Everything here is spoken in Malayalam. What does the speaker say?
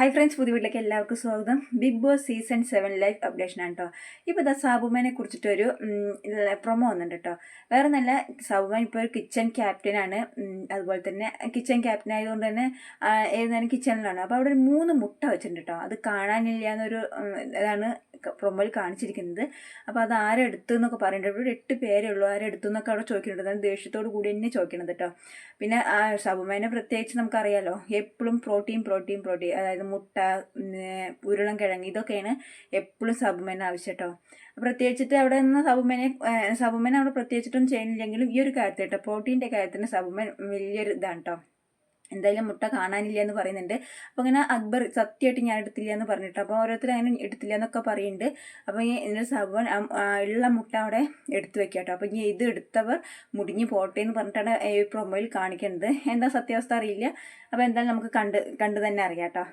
ഹായ് ഫ്രണ്ട്സ് പുതിയ വീട്ടിലേക്ക് എല്ലാവർക്കും സ്വാഗതം. Bigg Boss season seven life updation ആണ് കേട്ടോ ഇപ്പോൾ ഇതാ സാബുമാനെ കുറിച്ചിട്ടൊരു പ്രൊമോ വന്നിട്ടുണ്ട് കേട്ടോ വേറെ നല്ല സാബുമാൻ ഇപ്പോൾ ഒരു കിച്ചൺ ക്യാപ്റ്റനാണ് അതുപോലെ തന്നെ കിച്ചൺ ക്യാപ്റ്റൻ ആയതുകൊണ്ട് തന്നെ ഏത് നേരം കിച്ചണിലാണ് അപ്പോൾ അവിടെ ഒരു മൂന്ന് മുട്ട വെച്ചിട്ടുണ്ട് കേട്ടോ അത് കാണാനില്ല എന്നൊരു ഇതാണ് പ്രൊമോയിൽ കാണിച്ചിരിക്കുന്നത്. അപ്പോൾ അത് ആരെടുത്തു എന്നൊക്കെ പറയുന്നുണ്ട് ഇവിടെ എട്ട് പേരേ ഉള്ളൂ. ആരെടുത്തു എന്നൊക്കെ അവിടെ ചോദിക്കുന്നുണ്ട്. അതായത് ദേഷ്യത്തോട് കൂടി തന്നെ ചോദിക്കണത് കേട്ടോ പിന്നെ ആ സബുമാനെ പ്രത്യേകിച്ച് നമുക്കറിയാലോ. എപ്പോഴും പ്രോട്ടീൻ പ്രോട്ടീൻ പ്രോട്ടീൻ അതായത് മുട്ട ഉരുളം കിഴങ്ങ് ഇതൊക്കെയാണ് എപ്പോഴും സബുമാന് ആവശ്യം കേട്ടോ പ്രത്യേകിച്ചിട്ട് അവിടെ നിന്ന് സബുമേനെ സബുമേനെ അവിടെ പ്രത്യേകിച്ചിട്ടൊന്നും ചെയ്യുന്നില്ലെങ്കിലും ഈ ഒരു കാര്യത്തിൽ കേട്ടോ പ്രോട്ടീന്റെ കാര്യത്തിന് സബുമേൻ വലിയൊരു ഇതാണ് കേട്ടോ എന്തായാലും മുട്ട കാണാനില്ല എന്ന് പറയുന്നുണ്ട്. അപ്പോൾ ഇങ്ങനെ അക്ബർ സത്യമായിട്ട് ഞാൻ എടുത്തില്ല എന്ന് പറഞ്ഞിട്ട് അപ്പോൾ ഓരോരുത്തർ അങ്ങനെ എടുത്തില്ല എന്നൊക്കെ പറയുന്നുണ്ട് അപ്പോൾ ഈ എന്റെ സബൻ ഉള്ള മുട്ട അവിടെ എടുത്തു വെക്കുക കേട്ടോ അപ്പോൾ ഇനി ഇത് എടുത്തവർ മുടിഞ്ഞ് പോട്ടെ എന്ന് പറഞ്ഞിട്ടാണ് ഈ പ്രൊമോയിൽ കാണിക്കുന്നത്. എന്താ സത്യാവസ്ഥ അറിയില്ല. അപ്പോൾ എന്തായാലും നമുക്ക് കണ്ട് കണ്ട് തന്നെ അറിയാം കേട്ടോ